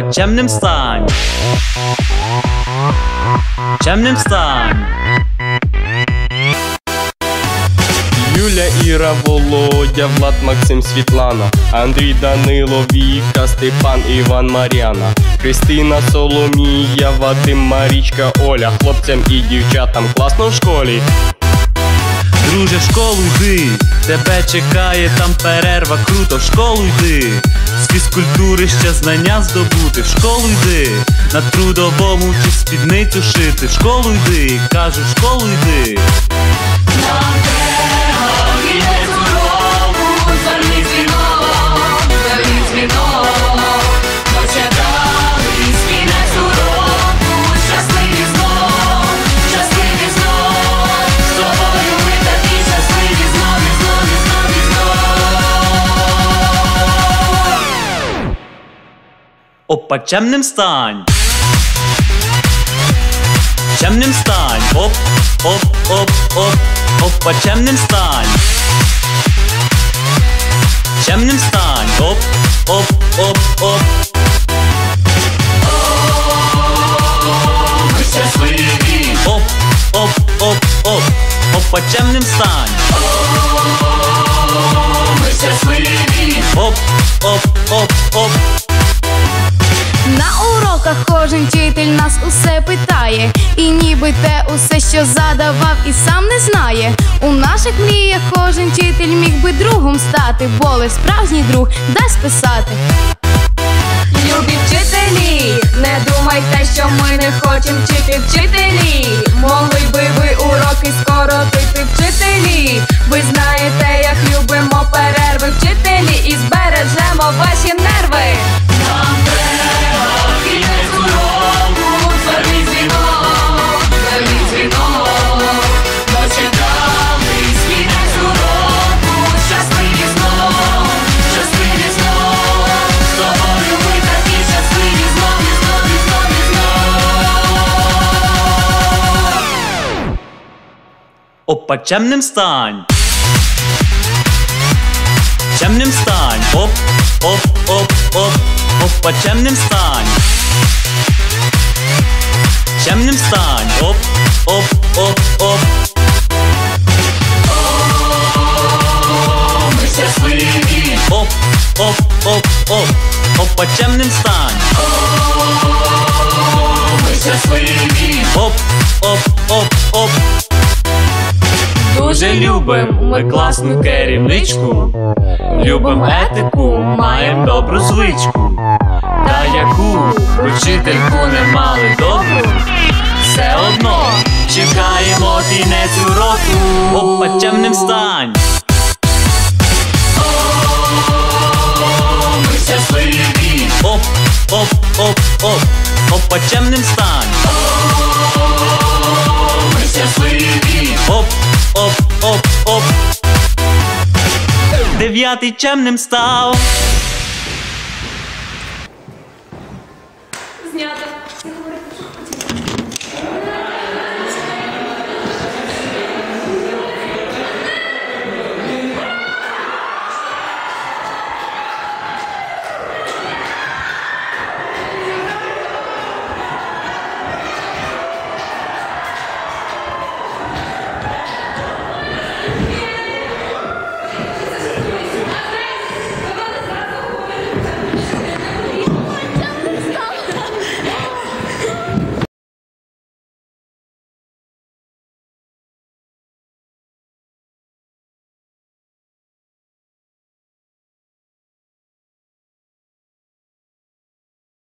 Опа, чемним стань. Чемним стань. Юля, Іра, Володя, Влад, Максим, Світлана, Андрій, Данило, Віка, Степан, Іван, Мар'яна, Христина, Соломія, Вадим, Марічка, Оля, хлопцям і дівчатам класно в школі. Друже, в школу йди, тебе чекає там перерва, круто, в школу йди. З фізкультури ще знання здобути, в школу йди, на трудовому чи спідницю шити, в школу йди, кажу, в школу йди. Опа, чемним стань. Чемним стань. Оп, оп, оп, оп. Опа, чемним стань. Чемним стань. Оп, оп, оп, оп. Оп, оп, оп, оп. Опа, чемним стань. Оп, оп, оп, оп. Кожен вчитель нас усе питає, і ніби те усе, що задавав, і сам не знає. У наших мріях кожен вчитель міг би другом стати, бо лиш справжній друг дасть писати. Любі вчителі, не думайте, що ми не хочемо вчити вчителі. Могли би ви уроки скоротити вчителі. Ви знаєте, як Опа, чемним стань. Чемним стань. Оп, оп, оп, оп. Опа, чемним стань. Чемним стань. Оп, оп, оп, оп. Ми щасливі, Оп, оп, оп, оп. Опа, чемним стань. ми щасливі. Оп, оп, оп, оп. Дуже любим ми класну керівничку. Любим етику, маєм добру звичку. Та яку вчительку не мали добру, все одно чекаємо кінець уроку. Опа, чемним стань. Щасливі, Оп, оп, оп, оп. Опа, чемним стань. Оп, оп, оп. Дев'ятий чемним став.